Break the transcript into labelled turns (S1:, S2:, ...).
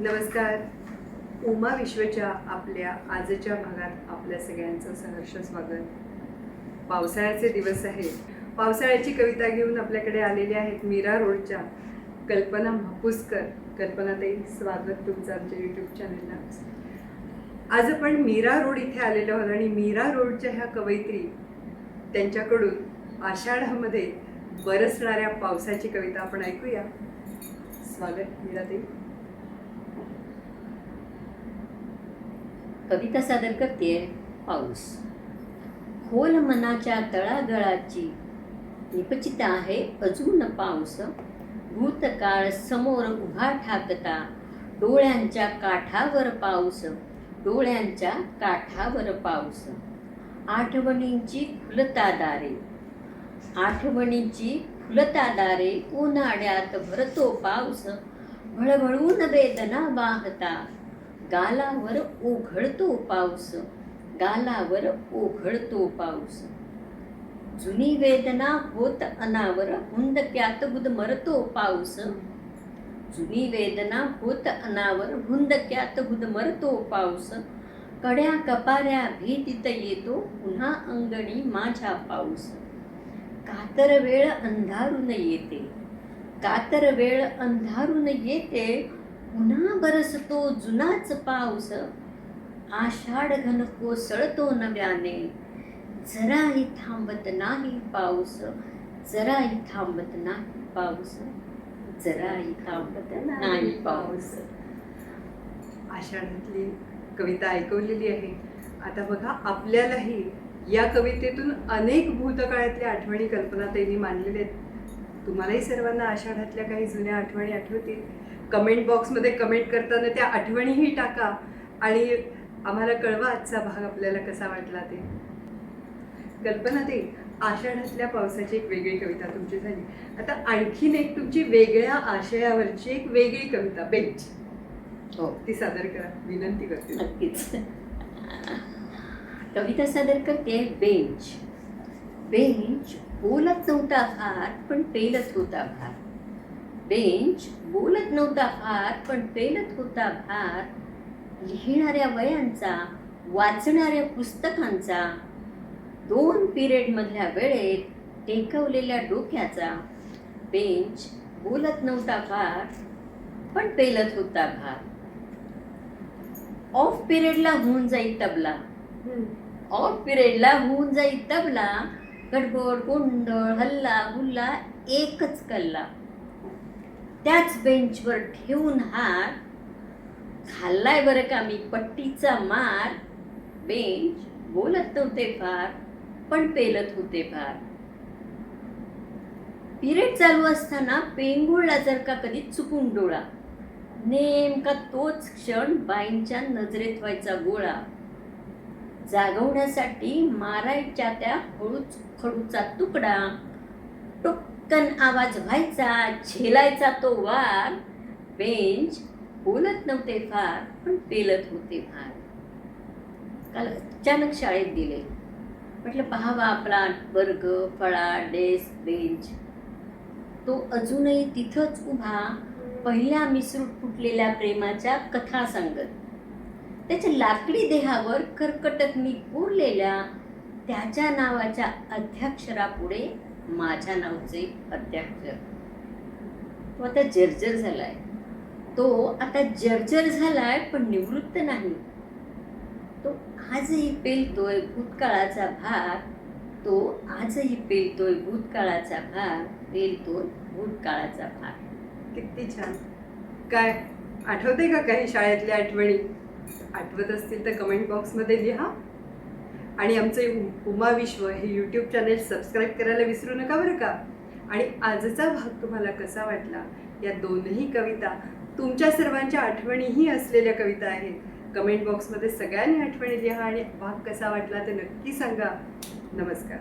S1: नमस्कार. उमा विश्वच्या आपल्या आजच्या भागात आपल्या सगळ्यांचं सहर्ष स्वागत. पावसाळ्याचे दिवस आहेत. पावसाळ्याची कविता घेऊन आपल्याकडे आलेल्या आहेत मीरा रोडच्या कल्पना म्हापुसकर. कल्पनाताई स्वागत तुमचं आमच्या यूट्यूब चॅनलला आज आपण मीरा रोड इथे आलेलो आहोत आणि मीरा रोडच्या ह्या कवयित्री त्यांच्याकडून आषाढामध्ये बरसणाऱ्या पावसाची कविता आपण ऐकूया. स्वागत मीराताई.
S2: कविता सादर करते पाऊस. खोल मनाच्या तळागळाची निपचित आहे अजून पाऊस. भूतकाळ समोर उभा ठाकता डोळ्यांच्या काठावर पाऊस डोळ्यांच्या काठावर पाऊस. आठवणींची फुलता दारे आठवणींची फुलता दारे उन्हाळ्यात भरतो पाऊस. भळभळून वेदना वाहता गालावर उघडतो पाऊस गालावर उघडतो पाऊस. जुनी वेदना होत अनावर हुंदक्यात बुद मरतो पाऊस. जुनी वेदना होत अनावर हुंदक्यात बुद मरतो पाऊस. कड्या कपाऱ्या भीतीत येतो पुन्हा अंगणी माझ्या पाऊस. कातर वेळ अंधारून येते कातर वेळ अंधारून येते पुन्हा बरसतो जुनाच पाऊस. आषाढ घन कोसळतो नव्याने. जराही थांबत नाही पाऊस. जराही थांबत नाही पाऊस. जराही थांबत नाही पाऊस.
S1: आषाढातली कविता ऐकवलेली आहे. आता बघा आपल्यालाही या कवितेतून अनेक भूतकाळातल्या आठवणी कल्पना त्यांनी मांडलेल्या आहेत. तुम्हालाही सर्वांना आषाढातल्या काही जुन्या आठवणी आठवतील. कमेंट बॉक्समध्ये कमेंट करताना त्या आठवणीही टाका आणि आम्हाला कळवा आजचा भाग आपल्याला कसा वाटला ते. कल्पना ते आषाढातल्या पावसाची एक वेगळी कविता तुमची झाली. आता आणखीन एक तुमची वेगळ्या आशयावरची एक वेगळी कविता बेंच
S2: हो.
S1: ती सादर करा. विनंती करते.
S2: नक्कीच. कविता सादर करते बेंच बेंच बोलत नव्हता फार पण पेलत होता फार बेंच बोलत नव्हता फार पण पेलत होता फार लिहिणाऱ्या वयांचा वाचणाऱ्या पुस्तकांचा दोन पिरियडमधल्या वेळेत टेकवलेल्या डोक्याचा. बेंच बोलत नव्हता फार पण पेलत होता भार ऑफ पिरियडला होऊन जाईल तबला. ऑफ पिरियडला होऊन जाईल तबला गडबड गोंधळ हल्ला गुल्ला एकच कल्ला. त्याच बेंचवर ठेवून हार. खाल्लाय बरं का मी पट्टीचा मार. बेंच बोलत नव्हते फार पण पेलत होते फार. पिरियड चालू असताना पेंगुळला जर का कधी चुकून डोळा. नेमका तोच क्षण बाईंच्या नजरेत व्हायचा गोळा. जागवण्यासाठी मारायच्या त्या हळूच खडूचा तुकडा. टुक्कन आवाज व्हायचा झेलायचा तो वार. बेंच बोलत नव्हते फार पण पेलत होते फार. काल अचानक शाळेत दिले. म्हटलं पहावा आपला वर्ग फळा डेस्क बेंच तो अजूनही तिथंच उभा पहिल्या मिसरूट फुटलेल्या प्रेमाच्या कथा सांगत. त्याच्या लाकडी देहावर कर्कटक मी त्याच्या नावाच्या अध्याक्षरापुढे माझ्या नावचे अध्याक्षर तो आता जर्जर झालाय. तो आता जर्जर झालाय पण निवृत्त नाही. तो आजही पेलतोय भूतकाळाचा भार. तो आजही पेलतोय भूतकाळाचा भार. पेलतोय भूतकाळाचा भार.
S1: किती छान. काय आठवते का काही शाळेतल्या आठवणी? आठवत असतील तर कमेंट बॉक्समध्ये लिहा. आणि आमचे उमा विश्व हे यूट्यूब चॅनेल सबस्क्राईब करायला विसरू नका बरं का? आणि आजचा भाग तुम्हाला कसा वाटला? या दोनही कविता तुमच्या सर्वांच्या आठवणीही असलेल्या कविता आहेत. कमेंट बॉक्समध्ये सगळ्यांनी आठवणी लिहा आणि भाग कसा वाटला ते नक्की सांगा. नमस्कार.